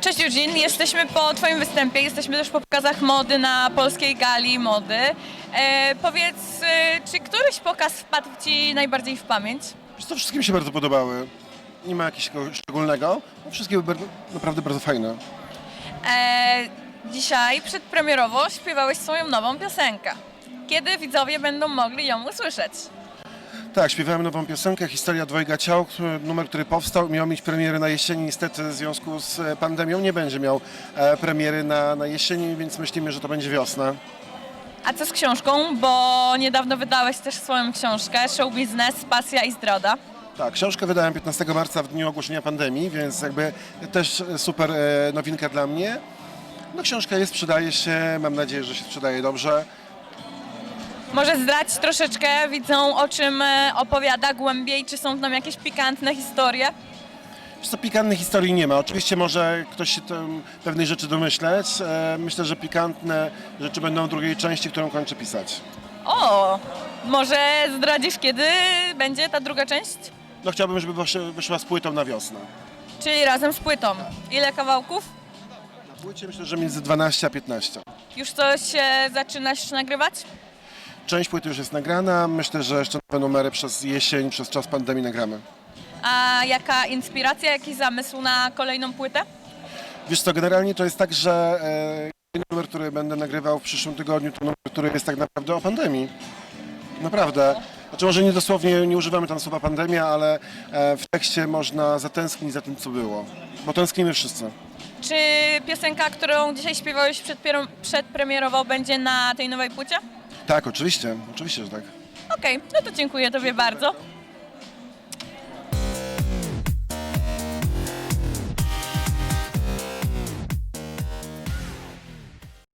Cześć Eugene, jesteśmy po Twoim występie, jesteśmy też po pokazach mody na polskiej gali mody. E, powiedz, e, czy któryś pokaz wpadł Ci najbardziej w pamięć? Wiesz co, wszystkie mi się bardzo podobały. Nie ma jakiegoś szczególnego. No, wszystkie były bar- naprawdę bardzo fajne. E, dzisiaj przedpremierowo śpiewałeś swoją nową piosenkę. Kiedy widzowie będą mogli ją usłyszeć? Tak, śpiewałem nową piosenkę, Historia Dwojga Ciał, który, numer, który powstał, miał mieć premierę na jesieni. Niestety w związku z e, pandemią nie będzie miał e, premiery na, na jesieni, więc myślimy, że to będzie wiosna. A co z książką? Bo niedawno wydałeś też swoją książkę Show Biznes, Pasja i Zdrada. Tak, książkę wydałem 15 marca w dniu ogłoszenia pandemii, więc jakby też super e, nowinka dla mnie. No książka jest, sprzedaje się, mam nadzieję, że się sprzedaje dobrze. Może zdrać troszeczkę widzą o czym e, opowiada głębiej, czy są tam jakieś pikantne historie? Wiesz co, pikantnych historii nie ma. Oczywiście może ktoś się tam pewnej rzeczy domyśleć. E, myślę, że pikantne rzeczy będą w drugiej części, którą kończę pisać. O, może zdradzisz kiedy będzie ta druga część? No chciałbym, żeby wysz- wyszła z płytą na wiosnę. Czyli razem z płytą. Ile kawałków? Na płycie myślę, że między 12 a 15. Już coś zaczynasz nagrywać? Część płyty już jest nagrana. Myślę, że jeszcze nowe numery przez jesień, przez czas pandemii nagramy. A jaka inspiracja, jaki zamysł na kolejną płytę? Wiesz co, generalnie to jest tak, że e, numer, który będę nagrywał w przyszłym tygodniu, to numer, który jest tak naprawdę o pandemii. Naprawdę. Znaczy może nie dosłownie, nie używamy tam słowa pandemia, ale e, w tekście można zatęsknić za tym, co było. Bo tęsknimy wszyscy. Czy piosenka, którą dzisiaj śpiewałeś przedpiero- przedpremierowo będzie na tej nowej płycie? Tak, oczywiście, oczywiście, że tak. Okej, no to dziękuję Tobie bardzo.